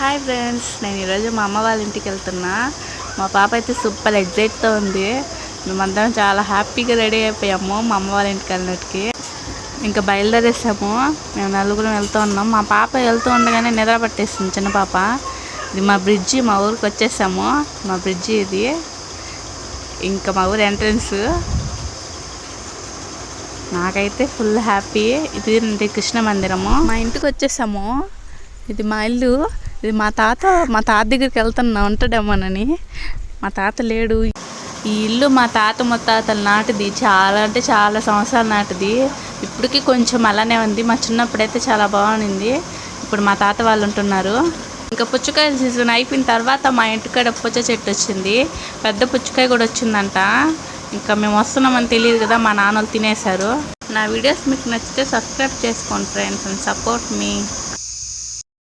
Hi friends నేను ఈరోజు మా అమ్మ వాళ్ళ ఇంటికి వెళ్తున్నా. మా పాప అయితే సూపర్ ఎగ్జైట్తో ఉంది. మేమందరం చాలా హ్యాపీగా రెడీ అయిపోయాము మా అమ్మ వాళ్ళ ఇంటికి వెళ్ళినట్టుకి ఇంకా బయలుదేరేసాము. మేము నలుగురం వెళ్తూ ఉన్నాం. మా పాప వెళ్తూ ఉండగానే నిద్ర పట్టేస్తుంది చిన్న పాప. ఇది మా బ్రిడ్జి మా ఊరికి వచ్చేసాము. మా బ్రిడ్జి ఇది. ఇంకా మా ఊరు ఎంట్రన్స్ నాకైతే ఫుల్ హ్యాపీ ఇది కృష్ణ మందిరము. మా ఇంటికి వచ్చేసాము. ఇది మా ఇల్లు. ఇది మా తాత మా తాత దగ్గరికి వెళ్తున్నా ఉంటాడేమోనని మా తాత లేడు. ఈ ఇల్లు మా తాత ముత్తాతల నాటిది. చాలా అంటే చాలా సంవత్సరాల నాటిది. ఇప్పటికీ కొంచెం అలానే ఉంది. మా చిన్నప్పుడైతే చాలా బాగుంది ఇప్పుడు మా తాత వాళ్ళు ఉంటున్నారు. ఇంకా పుచ్చకాయల సీజన్ అయిపోయిన తర్వాత మా ఇంటికాడ పుచ్చ చెట్టు వచ్చింది. పెద్ద పుచ్చకాయ కూడా వచ్చిందంట. ఇంకా మేము వస్తున్నామని తెలియదు కదా మా నాన్నలు తినేశారు. నా వీడియోస్ మీకు నచ్చితే సబ్స్క్రైబ్ చేసుకోండి ఫ్రెండ్స్ అండ్ సపోర్ట్ మీ.